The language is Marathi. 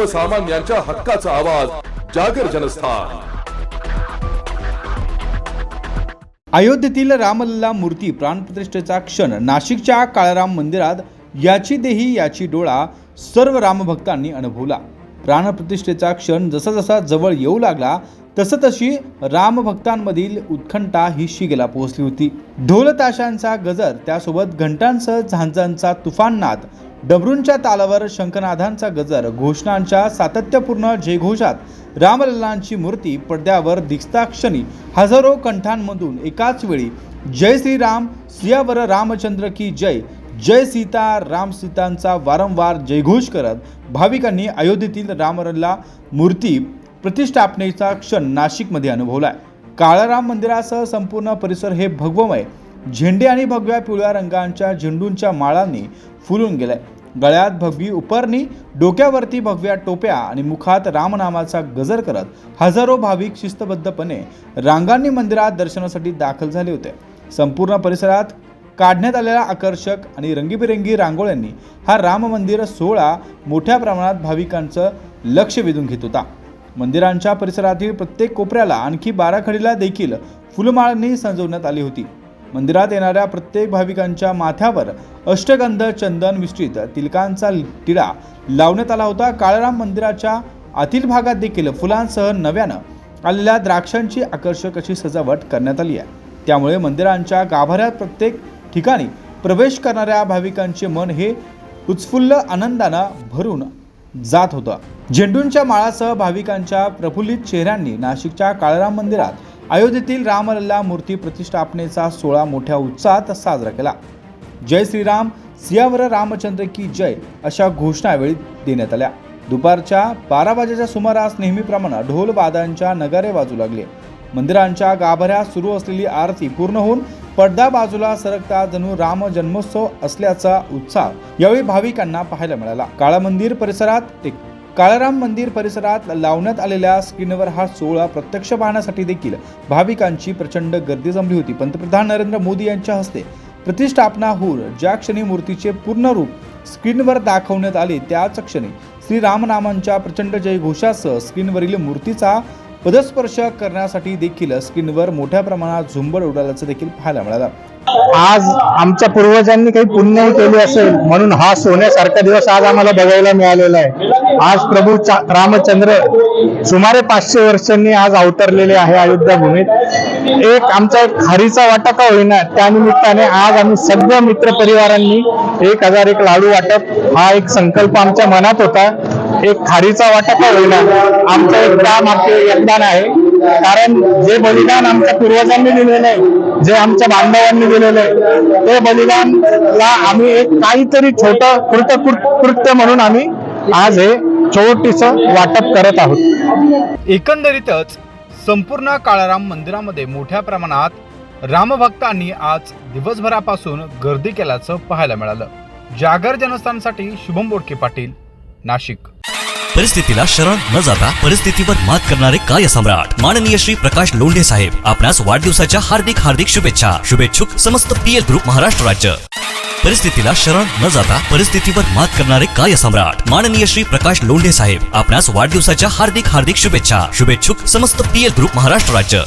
सर्वसामान्यांच्या हक्काचा आवाज जागर जनस्थान. अयोध्येतील रामलल्ला मूर्ती प्राणप्रतिष्ठेचा क्षण नाशिकच्या काळाराम मंदिरात याची देही याची डोळा सर्व रामभक्तांनी अनुभवला. प्राणप्रतिष्ठेचा क्षण जसा जसा जवळ येऊ लागला तसं तशी रामभक्तांमधील उत्खंठा ही शिगेला पोहोचली होती. ढोलताशांचा गजर त्यासोबत घंटांसह झांजांचा तुफान नाद डबरूंच्या तालावर शंखनादांचा गजर घोषणांच्या सातत्यपूर्ण जयघोषात रामलल्लांची मूर्ती पडद्यावर दिसताक्षणी हजारो कंठांमधून एकाच वेळी जय श्रीराम सियावर रामचंद्र की जय जय सीता राम सीतांचा वारंवार जयघोष करत भाविकांनी अयोध्येतील रामलल्ला मूर्ती प्रतिष्ठापनेचा क्षण नाशिकमध्ये अनुभवलाय. काळाराम मंदिरासह संपूर्ण परिसर हे भगवमय. झेंडे आणि भगव्या पिवळ्या रंगांच्या झेंडूंच्या माळांनी फुलून गेलाय. गळ्यात भगवी उपरणी डोक्यावरती भगव्या टोप्या आणि मुखात रामनामाचा गजर करत हजारो भाविक शिस्तबद्धपणे रांगांनी मंदिरात दर्शनासाठी दाखल झाले होते. संपूर्ण परिसरात काढण्यात आलेल्या आकर्षक आणि रंगीबेरंगी रांगोळ्यांनी हा राम मंदिर सोहळा मोठ्या प्रमाणात भाविकांचं लक्ष वेधून घेत होता. मंदिरांच्या परिसरातील प्रत्येक कोपऱ्याला आणखी बाराखडीला देखील फुलमाळांनी सजवण्यात आली होती. मंदिरात येणाऱ्या प्रत्येक भाविकांच्या माथ्यावर अष्टगंध चंदन मिश्रित तिलकांचा टिळा लावण्यात आला होता. काळाराम मंदिराच्या आतील भागात देखील फुलांसह नव्यानं आलेल्या द्राक्षांची आकर्षक अशी सजावट करण्यात आली आहे. त्यामुळे मंदिरांच्या गाभाऱ्यात प्रत्येक ठिकाणी प्रवेश करणाऱ्या भाविकांचे मन हे उत्स्फुल्ल आनंदानं भरून जात होतं. झेंडूंच्या माळासह भाविकांच्या प्रफुल्लित चेहऱ्यांनी नाशिकच्या काळाराम मंदिरात अयोध्येतील रामलल्ला मूर्ती प्रतिष्ठापनेचा सोहळा मोठ्या उत्साहात साजरा केला. जय श्रीराम सियावर रामचंद्र की जय अशा घोषणा यावेळी देण्यात आल्या. दुपारच्या बारा वाजेच्या सुमारास नेहमीप्रमाणे ढोल वादांच्या नगारे वाजू लागले. मंदिरांच्या गाभाऱ्यात सुरू असलेली आरती पूर्ण होऊन पडदा बाजूला सरकता जणू राम जन्मोत्सव असल्याचा उत्साह यावेळी भाविकांना पाहायला मिळाला. काळा मंदिर परिसरात एक काळाराम मंदिर परिसरात लावण्यात आलेल्या स्क्रीनवर हा सोहळा प्रत्यक्ष पाहण्यासाठी देखील भाविकांची प्रचंड गर्दी जमली होती. पंतप्रधान नरेंद्र मोदी यांच्या हस्ते प्रतिष्ठापना होऊन ज्या क्षणी मूर्तीचे पूर्ण रूप स्क्रीनवर दाखवण्यात आले त्याच क्षणी श्रीरामनामांच्या प्रचंड जयघोषासह स्क्रीनवरील मूर्तीचा पदस्पर्श करण्यासाठी देखील स्क्रीनवर मोठ्या प्रमाणात झुंबड उडाल्याचं देखील पाहायला मिळालं. आज आमच्या पूर्वजांनी काही पुण्यही केली असेल म्हणून हा सोन्यासारखा दिवस आज आम्हाला बघायला मिळालेला आहे. आज प्रभू चा- रामचंद्र सुमारे पाचशे वर्षांनी आज अवतरलेले आहे अयोध्या भूमीत एक आमचा एक खारीचा वाटा का होईना त्यानिमित्ताने आज आम्ही सगळ्या मित्र परिवारांनी एक हजार एक लाडू वाटप हा एक संकल्प आमच्या मनात होता. एक खारीचा वाटा का होईना. आमचं एक काम आपले योगदान आहे. कारण जे बलिदान आमच्या पूर्वजांनी दिलेलं आहे जे आमच्या बांधवांनी दिलेलं आहे ते बलिदानला आम्ही एक काहीतरी छोट कृत कृत्य म्हणून आम्ही आज हे छोटीस वाटप करत आहोत. एकंदरीतच संपूर्ण काळाराम मंदिरामध्ये मोठ्या प्रमाणात रामभक्तांनी आज दिवसभरापासून गर्दी केल्याचं पाहायला मिळालं. जागर जनस्थानसाठी शुभम बोडके पाटील नाशिक. परिस्थितीला शरण न जाता परिस्थितीवर मात करणारे काय सम्राट? माननीय श्री प्रकाश लोंढे साहेब आपणास वाढदिवसाच्या हार्दिक हार्दिक शुभेच्छा. शुभेच्छुक समस्त पीएल ग्रुप महाराष्ट्र राज्य. परिस्थितीला शरण न जाता परिस्थितीवर मात करणारे काय सम्राट? माननीय श्री प्रकाश लोंढे साहेब आपणास वाढदिवसाच्या हार्दिक हार्दिक शुभेच्छा. शुभेच्छुक समस्त पीएल ग्रुप महाराष्ट्र राज्य.